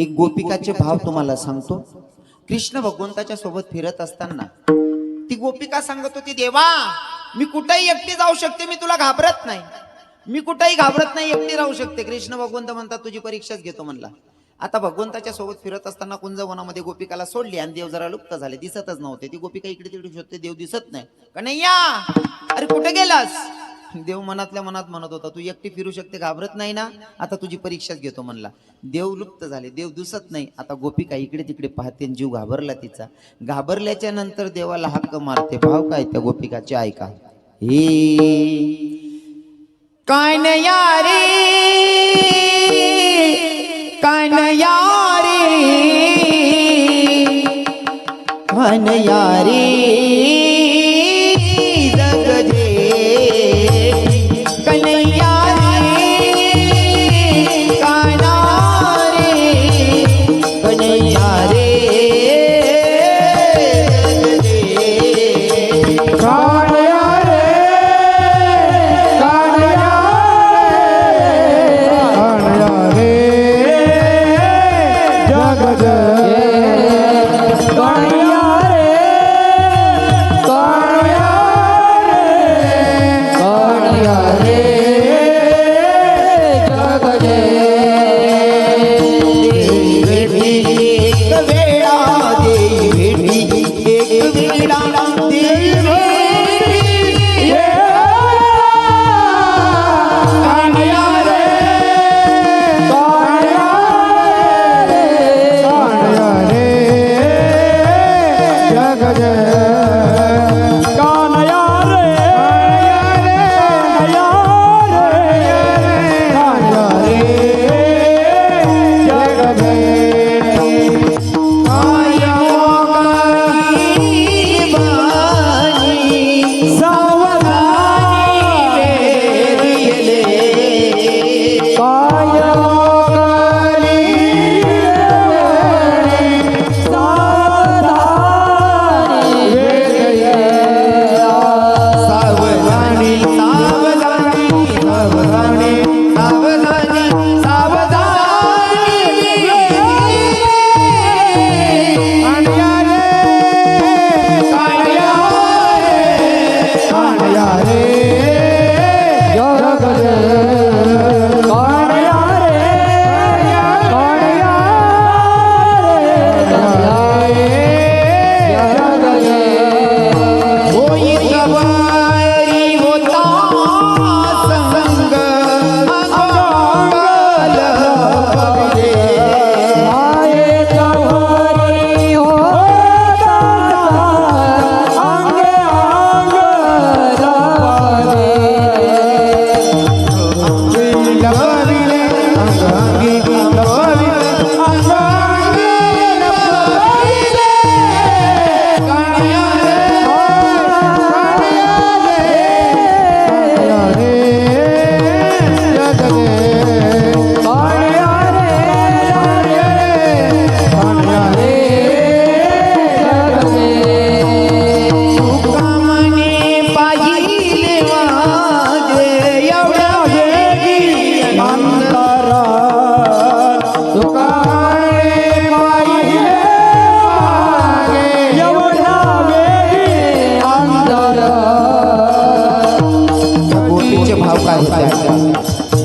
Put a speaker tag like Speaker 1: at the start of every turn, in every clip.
Speaker 1: एक गोपिकाचे भाव तुम्हाला सांगतो. कृष्ण भगवंताच्या सोबत फिरत असताना ती गोपिका सांगत होती देवा मी कुठेही एकटी जाऊ शकते मी तुला घाबरत नाही. मी कुठेही घाबरत नाही एकटी राहू शकते. कृष्ण भगवंत म्हणतात तुझी परीक्षाच घेतो म्हणला. आता भगवंताच्या सोबत फिरत असताना कुंजवनामध्ये गोपिकाला सोडली आणि देव जरा लुप्त झाले. दिसतच नव्हते. ती गोपिका इकडे तिकडे शोधते देव दिसत नाही. कन्हैया अरे कुठे गेलास? देव मनातल्या मनात म्हणत होता तू एकटी फिरू शकते घाबरत नाही ना? आता तुझी परीक्षाच घेतो म्हणला. देव लुप्त झाले. देव दिसत नाही. आता गोपिका इकडे तिकडे पाहते जीव घाबरला तिचा. घाबरल्याच्या नंतर देवाला हक्क मारते. भाव काय त्या गोपिकाचे ऐका. हे कानयारे कानयारे कानयारे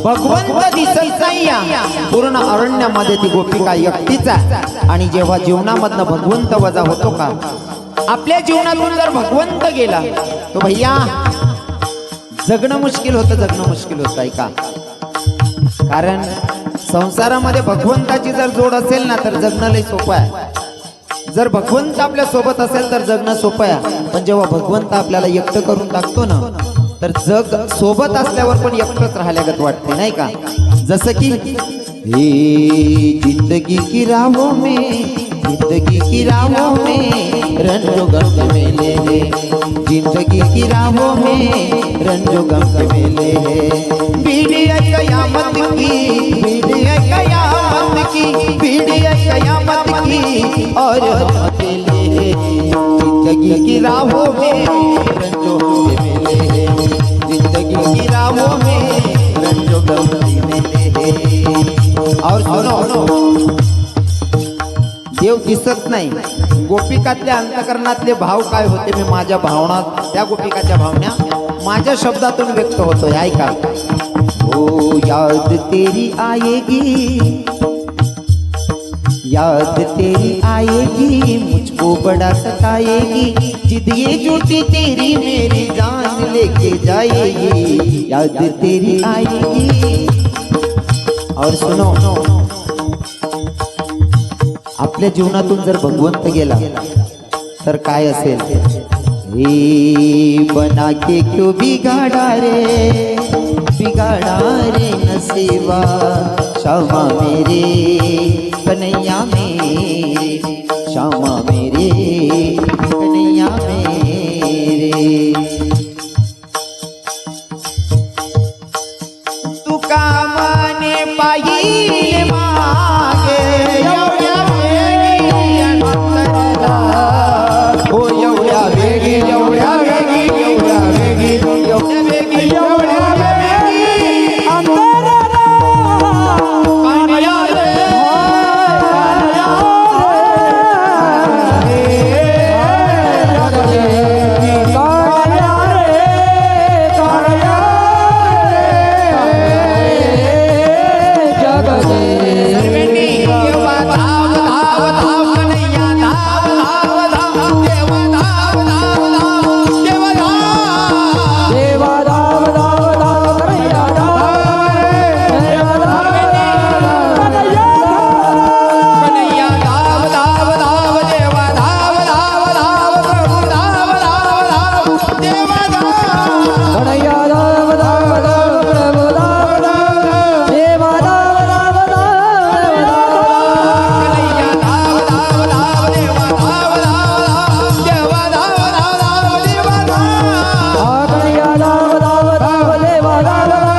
Speaker 1: भगवंत दिसत नाही या. पूर्ण अरण्यामध्ये ती गोपिका एकटीचा आणि जेव्हा जीवनामधनं भगवंत वजा होतो का? आपल्या जीवनातून जर भगवंत गेला तो भैया जगणं मुश्किल होतं जगणं मुश्किल होतं ऐका. कारण संसारामध्ये भगवंताची जर जोड असेल ना तर जगणं लय सोपं आहे. जर भगवंत आपल्यासोबत असेल तर जगणं सोपं आहे. पण जेव्हा भगवंत आपल्याला एकटं करून टाकतो ना तर जग सोबत असल्यावर पण एकटंच राहिल्यागत वाटते नाही का? जसं की हे जिंदगी की राहों में जिंदगी की राहों में रंजो गम मेले हैं. जिंदगी की राहों में रंजो गम मेले हैं. और अकेले जिंदगी की राहों में रंजो मिले जिंदगी की राहों में रंजो मिले। और सुनो देव दिसत नाही। गोपिकातल्या अंतकरणातले भाव काय होते मी माझ्या भावना त्या गोपिकाच्या भावना माझ्या शब्दातून व्यक्त होतोय ऐका. हो याद तेरी आएगी याद तेरी आएगी, मुझको बड़ा सताएगी। जिद ये झूठी तेरी मेरी जान लेके जाएगी। याद तेरी आएगी। और सुनो आपल्या जीवनातून जर भगवंत गेला, तर काय असेल? हे बना के क्यों बिगाड़ा रे? बिगाड़ा रे नसीबा, क्षमा मेरे कन्हैया में श्यामा मेरे कन्हैया मेरे। तू कामा Para